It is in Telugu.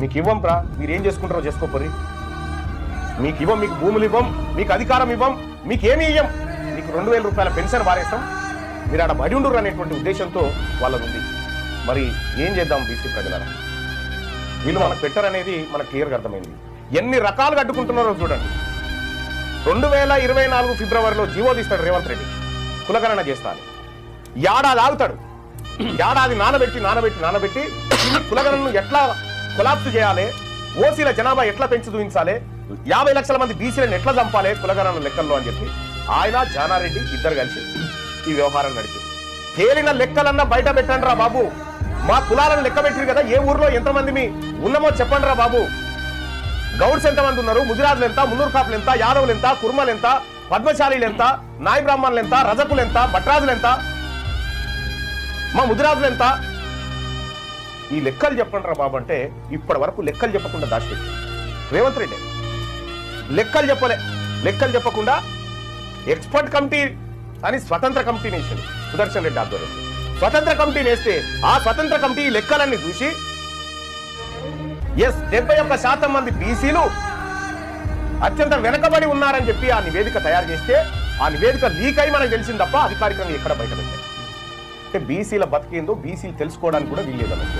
మీకు ఇవ్వం రా మీరు ఏం చేసుకుంటారో చేసుకోపోరి మీకు ఇవ్వం మీకు భూములు ఇవ్వం మీకు అధికారం ఇవ్వం మీకు ఏమీ ఇవ్వం మీకు రెండు వేల రూపాయల పెన్షన్ వారేస్తాం. మీరు ఆడ బడి ఉండరు అనేటువంటి ఉద్దేశంతో వాళ్ళది ఉంది మరి ఏం చేద్దాం బీసీ ప్రజలరా? వీళ్ళు మనకు పెట్టారనేది మనకు క్లియర్గా అర్థమైంది. ఎన్ని రకాలుగా అడ్డుకుంటున్నారో చూడండి. రెండు వేల ఇరవై నాలుగు ఫిబ్రవరిలో జీవో తీస్తాడు రేవంత్ రెడ్డి. కులగణన చేస్తాను ఏడాది ఆగుతాడు. ఏడాది నానబెట్టి నానబెట్టి నానబెట్టి కులగణను ఎట్లా కొలాప్స్ చేయాలి. ఓసీల జనాభా ఎట్లా పెంచి చూపించాలి? యాభై లక్షల మంది బీసీలను ఎట్లా చంపాలి? కులగణన లెక్కల్లో అని చెప్పి ఆయన జానారెడ్డి ఇద్దరు కలిసి ఈ వ్యవహారం నడిచింది. తేలిన లెక్కలన్నా బయట పెట్టండి రా బాబు. మా కులాలను లెక్క పెట్టిరు కదా ఏ ఊర్లో ఎంతమంది మీ ఉన్నమో చెప్పండి రా బాబు. గౌడ్స్ ఎంతమంది ఉన్నారు? ముదిరాజులు ఎంత? మున్నూరు కాపులు ఎంత? యాదవులు ఎంత? కుర్మలు ఎంత? పద్మశాలీలు ఎంత? నాయ బ్రాహ్మణులు ఎంత? రజకులు ఎంత? భట్రాజులు ఎంత? మా ముదిరాజులు ఎంత? ఈ లెక్కలు చెప్పండి రా బాబు అంటే ఇప్పటి వరకు లెక్కలు చెప్పకుండా దాచిపెట్టి. రేవంత్ రెడ్డి లెక్కలు చెప్పలే. లెక్కలు చెప్పకుండా ఎక్స్పర్ట్ కమిటీ అని స్వతంత్ర కమిటీ వేసింది సుదర్శన్ రెడ్డి ఆధ్వర్యం స్వతంత్ర కమిటీ వేస్తే ఆ స్వతంత్ర కమిటీ లెక్కలన్నీ చూసి ఎస్ డెబ్బై ఒక్క శాతం మంది బీసీలు అత్యంత వెనకబడి ఉన్నారని చెప్పి ఆ నివేదిక తయారు చేస్తే ఆ నివేదిక లీక్ అయి మనకు తెలిసింది తప్ప అధికారికంగా ఎక్కడ బయట పెట్టారు అంటే బీసీల బతికేందో బీసీలు తెలుసుకోవడానికి కూడా వీల్లేదన్నది